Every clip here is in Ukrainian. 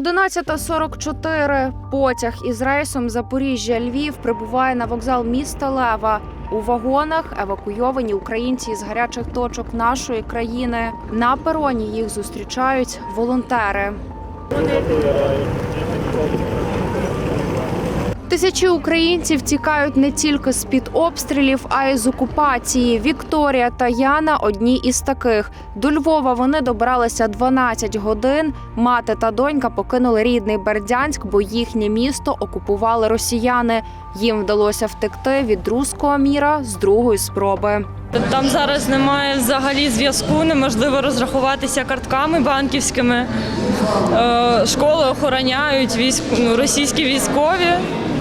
11.44. Потяг із рейсом Запоріжжя Львів прибуває на вокзал міста Лева. У вагонах евакуйовані українці з гарячих точок нашої країни. На пероні їх зустрічають волонтери. Тисячі українців тікають не тільки з під обстрілів, а й з окупації. Вікторія та Яна одні із таких. До Львова вони добралися 12 годин. Мати та донька покинули рідний Бердянськ, бо їхнє місто окупували росіяни. Їм вдалося втекти від руського міра з другої спроби. Там зараз немає взагалі зв'язку, неможливо розрахуватися картками банківськими. Е, Школи охороняють військ... ну, російські військові.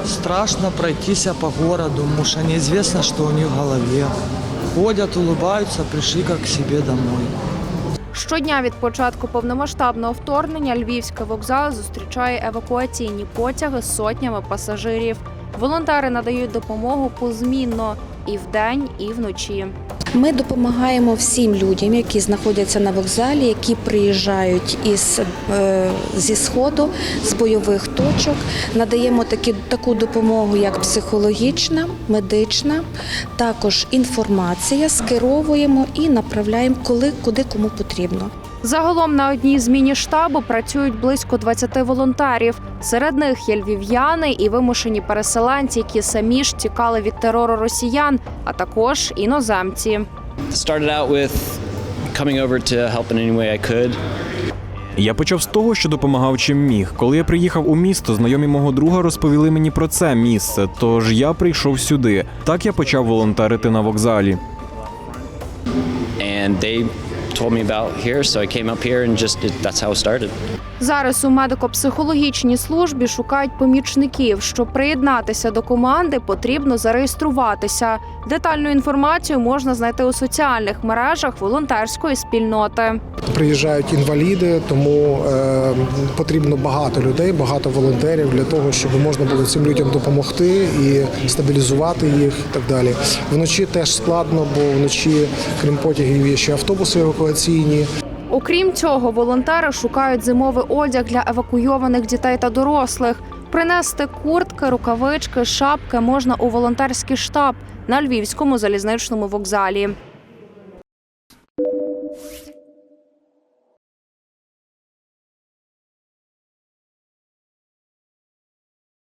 Страшно пройтися по городу, потому что неизвестно, что у них в голове. Ходят, улыбаются, пришли как к себе домой. Щодня від початку повномасштабного вторгнення львівський вокзал зустрічає евакуаційні потяги з сотнями пасажирів. Волонтери надають допомогу позмінно і вдень, і вночі. Ми допомагаємо всім людям, які знаходяться на вокзалі, які приїжджають із е, зі сходу, з бойових точок. Надаємо такі таку допомогу, як психологічна, медична, також інформація, скеровуємо і направляємо, коли куди кому потрібно. Загалом на одній зміні штабу працюють близько 20 волонтерів. Серед них є львів'яни і вимушені переселенці, які самі ж тікали від терору росіян, а також іноземці. Я почав з того, що допомагав чим міг. Коли я приїхав у місто, знайомі мого друга розповіли мені про це місце. Тож я прийшов сюди. Так я почав волонтерити на вокзалі. And they told me about here, so I came up here and just it, that's how it started. Зараз у медико-психологічній службі шукають помічників. Щоб приєднатися до команди, потрібно зареєструватися. Детальну інформацію можна знайти у соціальних мережах волонтерської спільноти. приїжджають інваліди, тому е, потрібно багато людей, багато волонтерів для того, щоб можна було цим людям допомогти і стабілізувати їх і так далі. Вночі теж складно, бо вночі, крім потягів, є ще автобуси евакуаційні. Окрім цього, волонтери шукають зимовий одяг для евакуйованих дітей та дорослих. Принести куртки, рукавички, шапки можна у волонтерський штаб на львівському залізничному вокзалі.